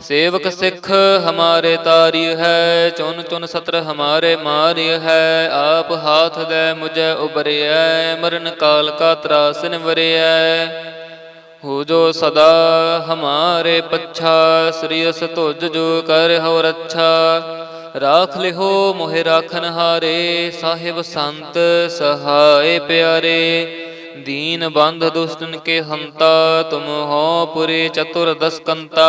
ਸੇਵਕ ਸਿੱਖ ਹਮਾਰੇ ਤਾਰਿ ਹੈ ਚੁਨ ਚੁਨ ਸਤਰ ਹਮਾਰੇ ਮਾਰਿ ਹੈ, ਆਪ ਹਾਥ ਦੇ ਮੁਝੇ ਉਬਰਿਐ ਮਰਨ ਕਾਲ ਕਾ ਤਰਾਸਨ ਵਰਿਐ ਹੋ ਜੋ ਸਦਾ ਹਮਾਰੇ ਪੱਛਾ, ਸ੍ਰੀ ਅਸ ਤੁਜ ਜੋ ਕਰ ਹੋ ਰੱਛਾ। ਰਾਖ ਲਿਹੋ ਮੋਹਿ ਰਾਖਨ ਹਾਰੇ, ਸਾਹਿਬ ਸੰਤ ਸਹਾਏ ਪਿਆਰੇ। ਦੀਨ ਬੰਧ ਦੁਸ਼ਟਨ ਕੇ ਹੰਤਾ, ਤੁਮ ਹੋ ਪੁਰੇ ਚਤੁਰ ਦਸਕੰਤਾ।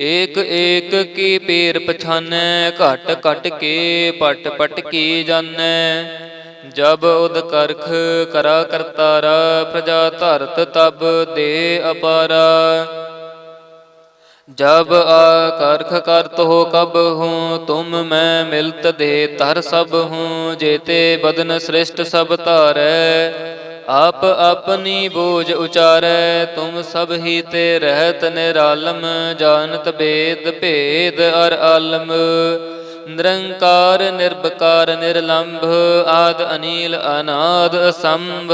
ਏਕ ਏਕ ਕੀ ਪੇਰ ਪਛਾਨੈ, ਘਟ ਘਟ ਕੇ ਪਟ ਪਟ ਕੀ ਜਾਣੈ ਜਬ ਉਦ ਕਰਖ ਕਰਾ ਕਰਤਾਰਾ, ਪ੍ਰਜਾ ਧਰਤ ਤਬ ਦੇ ਅਪਾਰਾ। ਜਬ ਆ ਕਰਖ ਕਰਤ ਹੋ ਕਬ ਹੂੰ, ਤੁਮ ਮੈਂ ਮਿਲਤ ਦੇ ਧਰ ਸਭ ਹੂੰ, ਜੇਤੇ ਬਦਨ ਸ੍ਰਿਸ਼ਟ ਸਭ ਧਾਰੈ। ਆਪ ਆਪਣੀ ਬੋਝ ਉਚਾਰੈ, ਤੁਮ ਸਭ ਹੀ ਤੇ ਰਹਿਤ ਨਿਰਾਲਮ, ਜਾਣਤ ਭੇਦ ਭੇਦ ਅਰ ਆਲਮ। ਨਿਰੰਕਾਰ ਨਿਰਭਕਾਰ ਨਿਰਲੰਭ, ਆਦ ਅਨੀਲ, ਅਨਾਦ ਅਸੰਭ,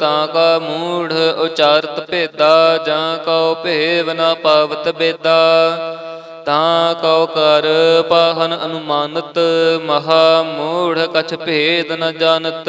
ਤਾਂ ਕਾ ਮੂੜ ਉਚਾਰਤ ਭੇਦਾ, ਜਾਂ ਕਉ ਭੇਵ ਨਾ ਪਾਵਤ ਬੇਦਾ। ਤਾਂ ਕਉ ਕਰ ਪਾਹਨ ਅਨੁਮਾਨਤ, ਮਹਾ ਮੂੜ ਕਛ ਭੇਦ ਨ ਜਾਣਤ।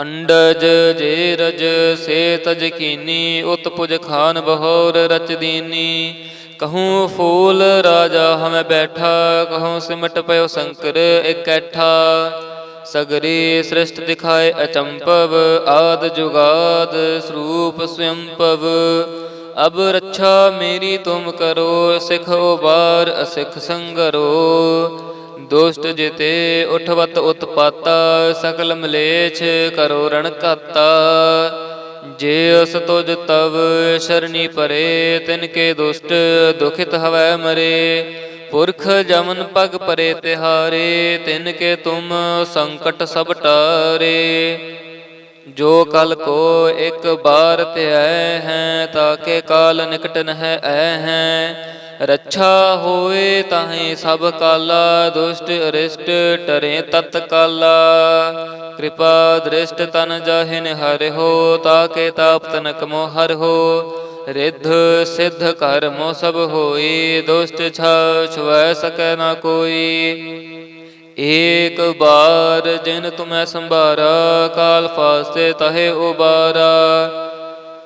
ਅੰਡਜ ਜੇ ਰਜ ਸੇ ਤਜ ਕੀਨੀ ਉਤ ਖਾਨ ਬਹੋਰ ਰਚ ਦੀਨੀ। ਕਹੂੰ ਫੂਲ ਰਾਜਾ ਹਮੈ ਬੈਠਾ, ਕਹੂੰ ਸਿਮਟ ਪਇਓ ਸ਼ੰਕਰ ਇਕੱਠਾ। ਸਗਰੀ ਸ੍ਰਿਸ਼ਟ ਦਿਖਾਏ ਅਚੰਪਵ, ਆਦ ਜੁਗਾਦ ਸਰੂਪ ਸਵੰਪਵ। ਅਬ ਰੱਛਾ ਮੇਰੀ ਤੁਮ ਕਰੋ, ਸਿਖ ਉਬਾਰ ਅਸਿਖ ਸੰਗਰੋ। ਦੁਸ਼ਟ ਜਿਤੇ ਉਠਵਤ ਉਤਪਾਤਾ ਸਕਲ ਮਲੇਛ ਕਰੋ ਰਣ ਕਾਤਾ ਜੇ ਅਸ ਤੁਜ ਤਵ ਸ਼ਰਣੀ ਪਰੇ, ਤਿਨ ਕੇ ਦੁਸ਼ਟ ਦੁਖਿਤ ਹਵੈ ਮਰੇ। ਪੁਰਖ ਜਮਨ ਪਗ ਪਰੇ ਤਿਹਾਰੇ, ਤਿਨ ਕੇ ਤੁਮ ਸੰਕਟ ਸਭ ਟਾਰੇ। ਜੋ ਕਲ ਕੋ ਇੱਕ ਬਾਰ ਧਿਆਇ ਹੈ ਤਾਕੇ ਕਾਲ ਨਿਕਟ ਨਹਿ ਹੈ। ਰੱਛਾ ਹੋਏ ਤਾਹੇ ਸਭ ਕਾਲਾ, ਦੁਸ਼ਟ ਅਰਿਸ਼ਟ ਟਰੇ ਤਤ ਕਾਲਾ। ਕਿਰਪਾ ਦ੍ਰਿਸ਼ਟ ਤਨ ਜਾਹਿਨ ਹਰਿ ਤਾਕੇ ਤਾਪ ਤਨਕ ਮੋ ਹਰਿ ਹੋ। ਰਿੱਧ ਸਿੱਧ ਕਰਮੋ ਸਭ ਹੋਈ ਦੁਸ਼ਟ ਛਾ ਛੁਐ ਸਕੈ ਨਾ ਕੋਈ। ਏਕ ਬਾਰ ਜਿਨ ਤੁਮੈ ਸੰਭਾਰਾ, ਕਾਲ ਫਾਸਤੇ ਤਹੇ ਉਬਾਰਾ।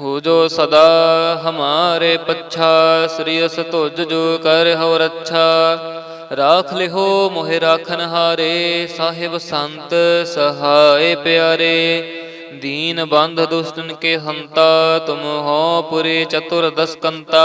ਹੋ ਜੋ ਸਦਾ ਹਮਾਰੇ ਪੱਛਾ ਸ੍ਰੀ ਅਸ ਤੁਜ ਜੋ ਕਰ ਹੋ ਰੱਛਾ ਰਾਖ ਲਿਹੋ ਮੋਹਿ ਰਾਖਨ ਹਾਰੇ ਸਾਹਿਬ ਸੰਤ ਸਹਾਏ ਪਿਆਰੇ ਦੀਨ ਬੰਧ ਦੁਸ਼ਟਨ ਕੇ ਹੰਤਾ ਤੁਮ ਹੋ ਪੁਰੇ ਚਤੁਰ ਦਸਕੰਤਾ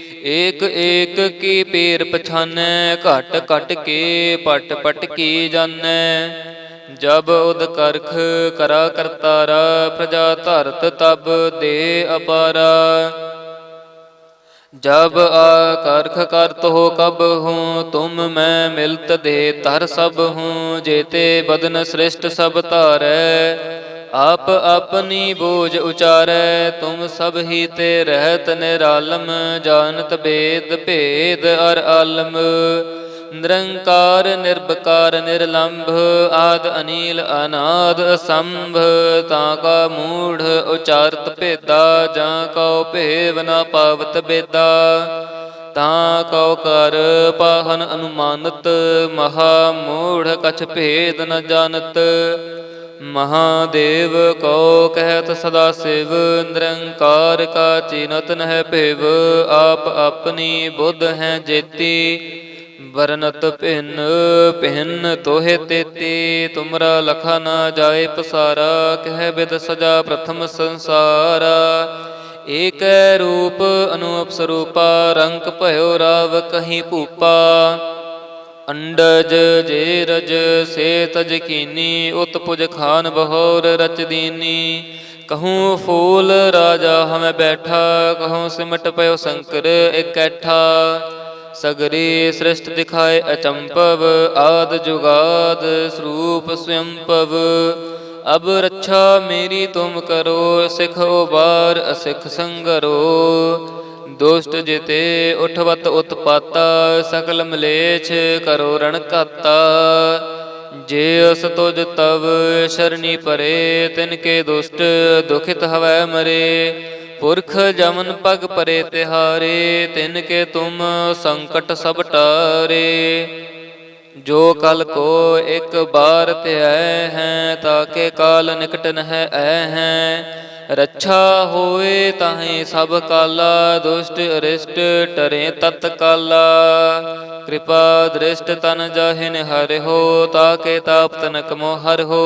ਏਕ ਏਕ ਕੀ ਪੇਰ ਪਛਾਨੈ, ਘਟ ਘਟ ਕੇ ਪਟ ਪਟ ਕੀ ਜਾਣੈ ਜਬ ਉਦ ਕਰਖ ਕਰਾ ਕਰਤਾਰਾ, ਪ੍ਰਜਾ ਧਰਤ ਤਬ ਦੇ ਅਪਾਰਾ। जब आकर्ख करत हो कब हूँ तुम मैं मिलत दे तर सब हूँ जेते बदन श्रेष्ठ सब तारै आप अपनी बोझ उचारै तुम सब ही ते रहत निरालम जानत बेद भेद अर आलम ਨਿਰੰਕਾਰ ਨਿਰਭਕਾਰ ਨਿਰਲੰਭ, ਆਦ ਅਨੀਲ, ਅਨਾਦ, ਅਸੰਭ, ਤਾਂ ਕਾ ਮੂੜ, ਉਚਾਰਤ ਭੇਦਾ, ਜਾਂ ਕਉ ਭੇਵ ਨਾ ਪਾਵਤ ਬੇਦਾ। ਤਾਂ ਕਉ ਕਰ ਪਾਹਨ ਅਨੁਮਾਨਤ, ਮਹਾ ਮੂੜ ਕਛ ਭੇਦ ਨ ਜਾਣਤ। ਮਹਾਦੇਵ ਕੋ ਕਹਿਤ ਸਦਾ ਸਿਵ, ਨਿਰੰਕਾਰ ਕਾ ਚਿਨਤ ਨਹਿ ਭੇਵ, ਆਪ ਆਪਣੀ ਬੁੱਧ ਹੈ ਜੇਤੀ। ਵਰਨਤ ਭਿੰਨ ਭਿੰਨ ਤੋਹਿ ਤੇਤੀ, ਤੁਮਰਾ ਲਖਾ ਨਾ ਜਾਏ ਪਸਾਰਾ, ਕਹਿ ਬਿਦ ਸਜਾ ਪ੍ਰਥਮ ਸੰਸਾਰਾ। ਏਕ ਰੂਪ ਅਨੂਪ ਸਰੂਪਾ ਰੰਗ ਭਇਓ ਰਾਵ ਕਹੀਂ ਭੂਪਾ। ਅੰਡਜ ਜੇ ਰਜ ਸੇ ਤਜ ਕੀਨੀ, ਉਤ ਪੁਜ ਖਾਨ ਬਹੋਰ ਰਚ ਦੀਨੀ। ਕਹੂੰ ਫੂਲ ਰਾਜਾ ਹਮੈ ਬੈਠਾ, ਕਹੂੰ ਸਿਮਟ ਪਇਓ ਸ਼ੰਕਰ ਇਕੱਠਾ। ਸਗਰੀ ਸ੍ਰਿਸ਼ਟ ਦਿਖਾਏ ਅਚੰਪਵ ਆਦ ਜੁਗਾਦ ਸਰੂਪ ਸਵੰਪਵ ਅਬ ਰੱਛਾ ਮੇਰੀ ਤੁਮ ਕਰੋ, ਸਿਖੋ ਬਾਰ ਅਸਿਖ ਸੰਗਰੋ। ਦੁਸ਼ਟ ਜਿਤੇ ਉਠਵਤ ਉਤਪਾਤਾ ਸਕਲ ਮਲੇਛ ਕਰੋ ਰਣ ਕਾਤਾ ਜੇ ਅਸ ਤੁਜ ਤਵ, ਸ਼ਰਣੀ ਪਰੇ, ਤਿਨ ਕੇ ਦੁਸ਼ਟ, ਦੁਖਿਤ ਹਵੈ ਮਰੇ। ਪੁਰਖ ਜਮਨ ਪਗ ਪਰੇ ਤਿਹਾਰੇ, ਤਿਨ ਕੇ ਤੁਮ ਸੰਕਟ ਸਭ ਟਾਰੇ। ਜੋ ਕਲ ਕੋ ਇੱਕ ਬਾਰ ਧਿਐ ਹੈ ਤਾਕੇ ਕਾਲ ਨਿਕਟ ਨਹਿ ਐ ਹੈ। ਰੱਛਾ ਹੋਏ ਤਾਹੇ ਸਭ ਕਾਲਾ, ਦੁਸ਼ਟ ਅਰਿਸ਼ਟ ਟਰੇ ਤਤ ਕਾਲਾ। ਕਿਰਪਾ ਦ੍ਰਿਸ਼ਟ ਤਨ ਜਾਹਿਨ ਹਰਿ ਹੋ ਤਾਕੇ ਤਾਪ ਤਨਕ ਮੋਹਰ ਹੋ।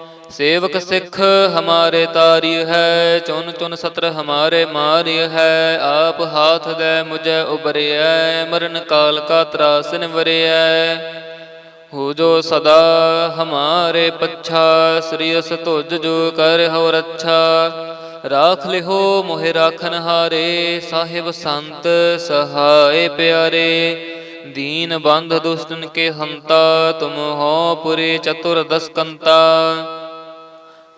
ਸੇਵਕ ਸਿੱਖ ਹਮਾਰੇ ਤਾਰਿਯ ਹੈ, ਚੁਨ ਚੁਨ ਸਤਰ ਹਮਾਰੇ ਮਾਰਿਯ ਹੈ, ਆਪ ਹਾਥ ਦੇ ਮੁਝੇ ਉਬਰਿਐ ਮਰਨ ਕਾਲ ਕਾ ਤਰਾਸ ਨਿਵਰਿਐ। ਹੋ ਜੋ ਸਦਾ ਹਮਾਰੇ ਪੱਛਾ, ਸ੍ਰੀ ਅਸ ਤੁਜ ਜੋ ਕਰ ਹੋ ਰੱਛਾ ਰਾਖ ਲਿਹੋ ਮੋਹਿ ਰਾਖਨ ਹਾਰੇ, ਸਾਹਿਬ ਸੰਤ ਸਹਾਏ ਪਿਆਰੇ। ਦੀਨ ਬੰਧ ਦੁਸ਼ਟਨ ਕੇ ਹੰਤਾ, ਤੁਮ ਹੋ ਪੁਰੇ ਚਤੁਰ ਦਸਕੰਤਾ।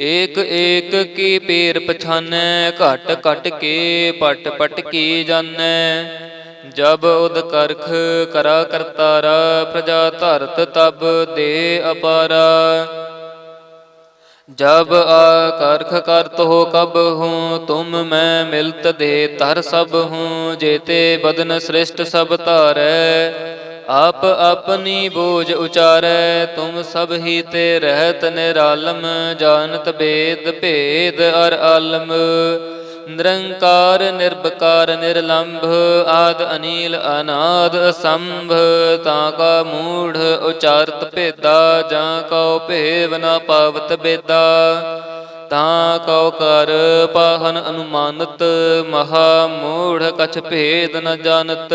ਏਕ ਏਕ ਕੀ ਪੇਰ ਪਛਾਨੈ, ਘਟ ਘਟ ਕੇ ਪਟ ਪਟ ਕੀ ਜਾਣੈ ਜਬ ਉਦ ਕਰਖ ਕਰਾ ਕਰਤਾਰਾ, ਪ੍ਰਜਾ ਧਰਤ ਤਬ ਦੇ ਅਪਾਰਾ। ਜਬ ਆ ਕਰਖ ਕਰਤ ਹੋ ਕਬ ਹੂੰ, ਤੁਮ ਮੈਂ ਮਿਲਤ ਦੇ ਧਰ ਸਭ ਹੂੰ, ਜੇਤੇ ਬਦਨ ਸ੍ਰਿਸ਼ਟ ਸਭ ਧਾਰੈ। ਆਪ ਆਪਨੀ ਬੋਝ ਉਚਾਰੈ, ਤੁਮ ਸਭ ਹੀ ਤੇ ਰਹਿਤ ਨਿਰਾਲਮ, ਜਾਣਤ ਬੇਦ ਭੇਦ ਅਰ ਆਲਮ। ਨਿਰੰਕਾਰ ਨਿਰਭਕਾਰ ਨਿਰਲੰਭ, ਆਦ ਅਨੀਲ, ਅਨਾਦ ਅਸੰਭ, ਤਾਂ ਕਾ ਮੂੜ ਉਚਾਰਤ ਭੇਦਾ, ਜਾਂ ਕਉ ਭੇਵ ਨਾ ਪਾਵਤ ਬੇਦਾ। ਤਾਂ ਕਉ ਕਰ ਪਾਹਨ ਅਨੁਮਾਨਤ, ਮਹਾ ਮੂੜ ਕਛ ਭੇਦ ਨ ਜਾਣਤ।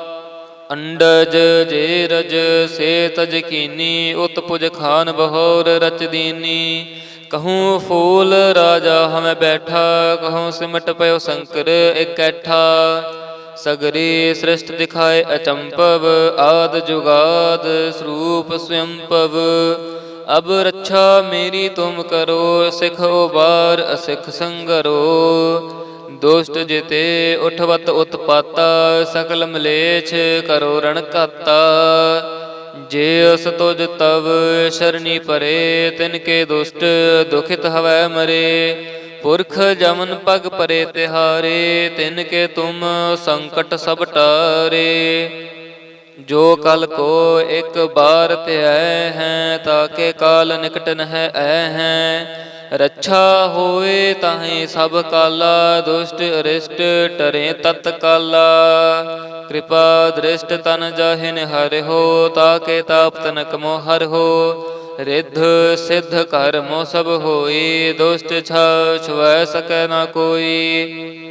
ਅੰਡਜ ਜੇ ਰਜ ਸੇ ਤਜ ਕੀਨੀ ਉਤ ਪੁਜ ਖਾਨ ਬਹੋਰ ਰਚ ਦੀਨੀ। ਕਹੂੰ ਫੂਲ ਰਾਜਾ ਹਮੈ ਬੈਠਾ, ਕਹੂੰ ਸਿਮਟ ਪਇਓ ਸ਼ੰਕਰ ਇਕੱਠਾ। ਸਗਰੀ ਸ੍ਰਿਸ਼ਟ ਦਿਖਾਏ ਅਚੰਪਵ, ਆਦ ਜੁਗਾਦ ਸਰੂਪ ਸਵੰਪਵ। ਅਬ ਰੱਛਾ ਮੇਰੀ ਤੁਮ ਕਰੋ, ਸਿਖ ਉਬਾਰ ਅਸਿਖ ਸੰਗਰੋ। ਦੁਸ਼ਟ ਜਿਤੇ ਉਠਵਤ ਉਤਪਾਤਾ, ਸਕਲ ਮਲੇਛ ਕਰੋ ਰਣ ਘਾਤਾ। ਜੇ ਅਸ ਤੁਜ ਤਵ ਸ਼ਰਣੀ ਪਰੇ, ਤਿਨ ਕੇ ਦੁਸ਼ਟ ਦੁਖਿਤ ਹਵੈ ਮਰੇ। ਪੁਰਖ ਜਮਨ ਪਗ ਪਰੇ ਤਿਹਾਰੇ, ਤਿਨ ਕੇ ਤੁਮ ਸੰਕਟ ਸਭ ਟਾਰੇ। ਜੋ ਕਲ ਕੋ ਇੱਕ ਬਾਰ ਧਿਐ ਹੈ ਤਾਕੇ ਕਾਲ ਨਿਕਟ ਨਹਿ ਐ ਹੈ। ਰੱਛਾ ਹੋਏ ਤਾਹੇ ਸਭ ਕਾਲਾ, ਦੁਸ਼ਟ ਅਰਿਸ਼ਟ ਟਰੇ ਤਤ ਕਾਲਾ। ਕਿਰਪਾ ਦ੍ਰਿਸ਼ਟ ਤਨ ਜਾਹਿ ਹਰਿ ਹੋ ਤਾਕੇ ਤਾਪ ਤਨਕ ਮੋ ਹਰਿ ਹੋ। ਰਿੱਧ ਸਿੱਧ ਘਰ ਸਭ ਹੋਈ ਦੁਸ਼ਟ ਛਾ ਛੁਐ ਸਕੈ ਨਾ ਕੋਈ।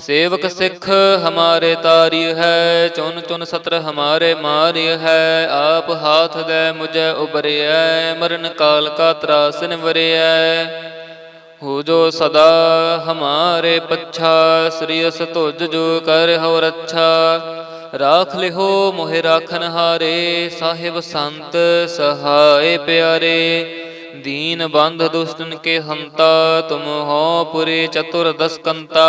ਸੇਵਕ ਸਿੱਖ ਹਮਾਰੇ ਤਾਰੀ ਹੈ ਚੁਨ ਚੁਨ ਸਤਰ ਹਮਾਰੇ ਮਾਰਿ ਹੈ, ਆਪ ਹਾਥ ਦੇ ਮੁਝੇ ਉਬਰਿਐ ਮਰਨ ਕਾਲ ਕਾ ਤਰਾਸ ਨਿਵਰਿਐ। ਹੋ ਜੋ ਸਦਾ ਹਮਾਰੇ ਪੱਛਾ, ਸ੍ਰੀ ਅਸ ਤੁਜ ਜੋ ਕਰ ਹੋ ਰੱਛਾ ਰਾਖ ਲਿਹੋ ਮੋਹਿ ਰਾਖਨ ਹਾਰੇ, ਸਾਹਿਬ ਸੰਤ ਸਹਾਏ ਪਿਆਰੇ। ਦੀਨ ਬੰਧ ਦੁਸ਼ਟਨ ਕੇ ਹੰਤਾ, ਤੁਮ ਹੋ ਪੁਰੇ ਚਤੁਰ ਦਸਕੰਤਾ।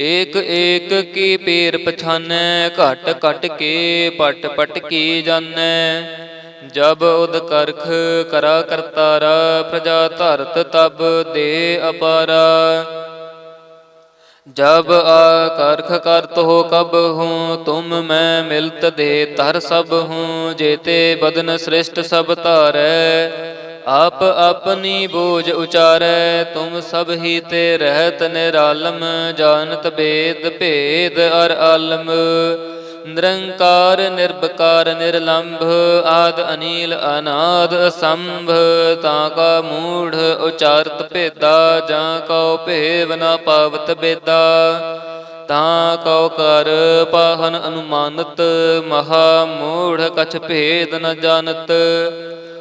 ਏਕ ਏਕ ਕੀ ਪੇਰ ਪਛਾਨੈ, ਘਟ ਘਟ ਕੇ ਪਟ ਪਟ ਕੀ ਜਾਣੈ। ਜਬ ਉਦ ਕਰਖ ਕਰਾ ਕਰਤਾਰਾ, ਪ੍ਰਜਾ ਧਰਤ ਤਬ ਦੇ ਅਪਾਰਾ। ਜਬ ਆ ਕਰਖ ਕਰਤ ਹੋ ਕਬ ਹੂੰ, ਤੁਮ ਮੈਂ ਮਿਲਤ ਦੇ ਤਰ ਸਭ ਹੂੰ, ਜੇਤੇ ਬਦਨ ਸ੍ਰਿਸ਼ਟ ਸਭ ਧਾਰੈ। ਆਪ ਆਪਨੀ ਬੋਝ ਉਚਾਰੈ, ਤੁਮ ਸਭ ਹੀ ਤੇ ਰਹਿਤ ਨਿਰਾਲਮ, ਜਾਣਤ ਬੇਦ ਭੇਦ ਅਰ ਆਲਮ। ਨਿਰੰਕਾਰ ਨਿਰਭਕਾਰ ਨਿਰਲੰਭ, ਆਦ ਅਨੀਲ, ਅਨਾਦ ਅਸੰਭ, ਤਾਂ ਕਾ ਮੂੜ ਉਚਾਰਤ ਭੇਦਾ, ਜਾਂ ਕਉ ਭੇਵ ਨਾ ਪਾਵਤ ਬੇਦਾ। ਤਾਂ ਕਉ ਕਰ ਪਾਹਨ ਅਨੁਮਾਨਤ, ਮਹਾ ਮੂੜ ਕਛ ਭੇਦ ਨ ਜਾਣਤ।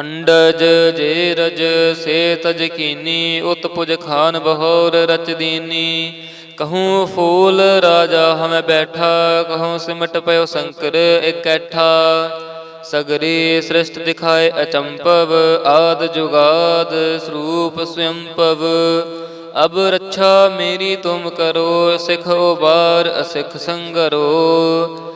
ਅੰਡਜ ਜੇ ਰਜ ਸੇ ਤਜ ਕੀਨੀ ਉਤ ਖਾਨ ਬਹੋਰ ਰਚਦੀਨੀ ਕਹੂੰ ਫੂਲ ਰਾਜਾ ਹਮੈ ਬੈਠਾ, ਕਹੂੰ ਸਿਮਟ ਪਇਓ ਸ਼ੰਕਰ ਇਕੱਠਾ। ਸਗਰੀ ਸ੍ਰਿਸ਼ਟ ਦਿਖਾਏ ਅਚੰਪਵ, ਆਦ ਜੁਗਾਦ ਸਰੂਪ ਸਵੰਪਵ। ਅਬ ਰੱਛਾ ਮੇਰੀ ਤੁਮ ਕਰੋ, ਸਿਖ ਉਬਾਰ ਅਸਿਖ ਸੰਗਰੋ।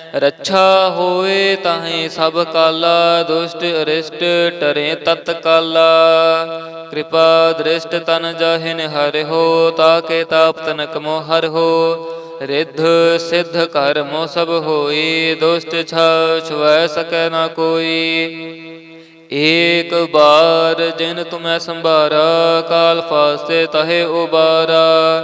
ਰੱਛਾ ਹੋਏ ਤਾਹੇ ਸਭ ਕਾਲਾ, ਦੁਸ਼ਟ ਅਰਿਸ਼ਟ ਟਰੇ ਤਤ ਕਾਲਾ। ਕਿਰਪਾ ਦ੍ਰਿਸ਼ਟ ਤਨ ਜਾਹਿਨ ਹਰਿ ਹੋ, ਤਾਕੇ ਤਾਪ ਤਨਕ ਮੋ ਹਰਿ ਹੋ। ਰਿੱਧ ਸਿੱਧ ਕਰ ਮੋ ਸਭ ਹੋਈ, ਦੁਸ਼ਟ ਛਾ ਛੁਐ ਸਕੈ ਨਾ ਕੋਈ। ਏਕ ਬਾਰ ਜਿਨ ਤੁਮੈ ਸੰਭਾਰਾ, ਕਾਲ ਫਾਸਤੇ ਤਹੇ ਉਬਾਰਾ।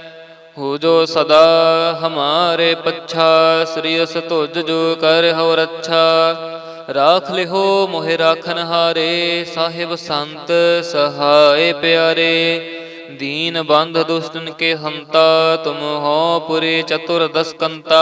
ਹੋ ਜੋ ਸਦਾ ਹਮਾਰੇ ਪੱਛਾ, ਸ੍ਰੀ ਅਸ ਤੁਜ ਜੋ ਕਰ ਹੋ ਰੱਛਾ। ਰਾਖ ਲਿਹੋ ਮੋਹਿ ਰਾਖਨ ਹਾਰੇ, ਸਾਹਿਬ ਸੰਤ ਸਹਾਏ ਪਿਆਰੇ। ਦੀਨ ਬੰਧ ਦੁਸ਼ਟਨ ਕੇ ਹੰਤਾ, ਤੁਮ ਹੋ ਪੁਰੇ ਚਤੁਰ ਦਸਕੰਤਾ।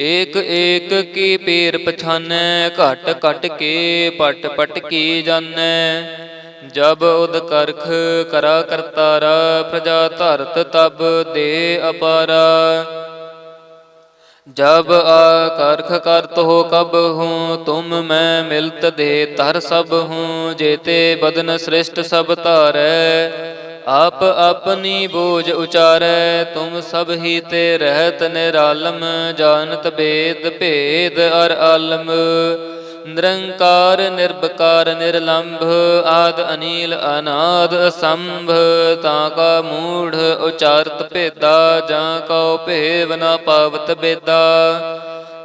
ਏਕ ਏਕ ਕੀ ਪੀਰ ਪਛਾਨੈ, ਘਟ ਘਟ ਕੇ ਪਟ ਪਟ ਕੀ ਜਾਣੈ ਜਬ ਉਦ ਕਰਖ ਕਰਾ ਕਰਤਾਰਾ, ਪ੍ਰਜਾ ਧਰਤ ਤਬ ਦੇ ਅਪਾਰਾ। ਜਬ ਆ ਕਰਖ ਕਰਤ ਹੋ ਕਬ ਹੂੰ, ਤੁਮ ਮੈਂ ਮਿਲਤ ਦੇ ਧਰ ਸਭ ਹੂੰ, ਜੇਤੇ ਬਦਨ ਸ੍ਰਿਸ਼ਟ ਸਭ ਧਾਰੈ। ਆਪ ਆਪਣੀ ਬੋਝ ਉਚਾਰੈ, ਤੁਮ ਸਭ ਹੀ ਤੇ ਰਹਿਤ ਨਿਰਾਲਮ, ਜਾਣਤ ਭੇਦ ਭੇਦ ਅਰ ਆਲਮ। ਨਿਰੰਕਾਰ ਨਿਰਭਕਾਰ ਨਿਰਲੰਭ, ਆਦ ਅਨੀਲ, ਅਨਾਦ ਅਸੰਭ, ਤਾਂ ਕਾ ਮੂੜ ਉਚਾਰਤ ਭੇਦਾ, ਜਾਂ ਕਉ ਭੇਵ ਨਾ ਪਾਵਤ ਬੇਦਾ।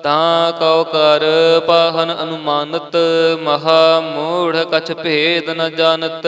ਤਾਂ ਕਉ ਕਰ ਪਾਹਨ ਅਨੁਮਾਨਤ, ਮਹਾ ਮੂੜ ਕਛ ਭੇਦ ਨ ਜਾਣਤ।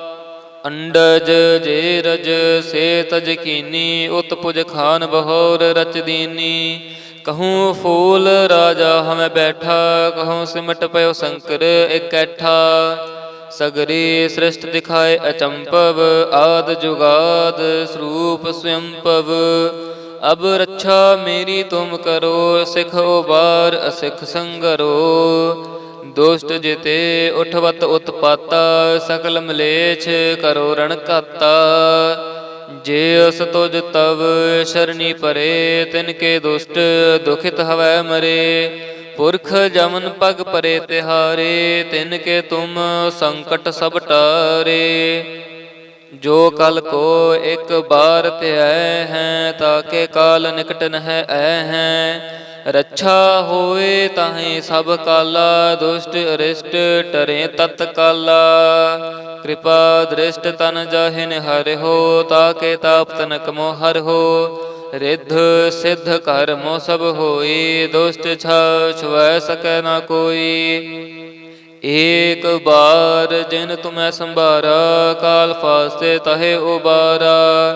ਅੰਡਜ ਜੇ ਰਜ ਸੇ ਤਜ ਕੀਨੀ ਉਤ ਖਾਨ ਬਹੋਰ ਰਚ ਦੀਨੀ। ਕਹੂੰ ਫੂਲ ਰਾਜਾ ਹਮੈ ਬੈਠਾ, ਕਹੂੰ ਸਿਮਟ ਪਇਓ ਸ਼ੰਕਰ ਇਕੱਠਾ। ਸਗਰੀ ਸ੍ਰਿਸ਼ਟ ਦਿਖਾਏ ਅਚੰਪਵ, ਆਦ ਜੁਗਾਦ ਸਰੂਪ ਸਵੰਪਵ। ਅਬ ਰੱਛਾ ਮੇਰੀ ਤੁਮ ਕਰੋ, ਸਿਖ ਉਬਾਰ ਅਸਿਖ ਸੰਗਰੋ। ਦੁਸ਼ਟ ਜਿਤੇ ਉਠਵਤ ਉਤਪਾਤਾ, ਸਕਲ ਮਲੇਛ ਕਰੋ ਰਣ ਕਾਤਾ ਜੇ ਅਸ ਤੁਜ ਤਵ ਸ਼ਰਣੀ ਪਰੇ, ਤਿਨ ਕੇ ਦੁਸ਼ਟ ਦੁਖਿਤ ਹਵੈ ਮਰੇ। ਪੁਰਖ ਜਮਨ ਪਗ ਪਰੇ ਤਿਹਾਰੇ, ਤਿਨ ਕੇ ਤੁਮ ਸੰਕਟ ਸਭ ਟਾਰੇ। ਜੋ ਕਲ ਕੋ ਇੱਕ ਬਾਰ ਧਿਆਇ ਹੈ ਤਾਕੇ ਕਾਲ ਨਿਕਟ ਨਹਿ ਐ ਹੈ। ਰੱਛਾ ਹੋਏ ਤਾਹੇ ਸਭ ਕਾਲਾ, ਦੁਸ਼ਟ ਅਰਿਸ਼ਟ ਟਰੇ ਤਤ ਕਾਲਾ। ਕਿਰਪਾ ਦ੍ਰਿਸ਼ਟ ਤਨ ਜਾਹਿਨ ਹਰਿ ਹੋ, ਤਾਕੇ ਤਾਪ ਤਨਕ ਮੋ ਹਰਿ ਹੋ। ਰਿੱਧ ਸਿੱਧ ਕਰਮੋ ਸਭ ਹੋਈ, ਦੁਸ਼ਟ ਛਾ ਛੁਐ ਸਕੈ ਨਾ ਕੋਈ। ਏਕ ਬਾਰ ਜਿਨ ਤੁਮੈ ਸੰਭਾਰਾ, ਕਾਲ ਫਾਸਤੇ ਤਹੇ ਉਬਾਰਾ।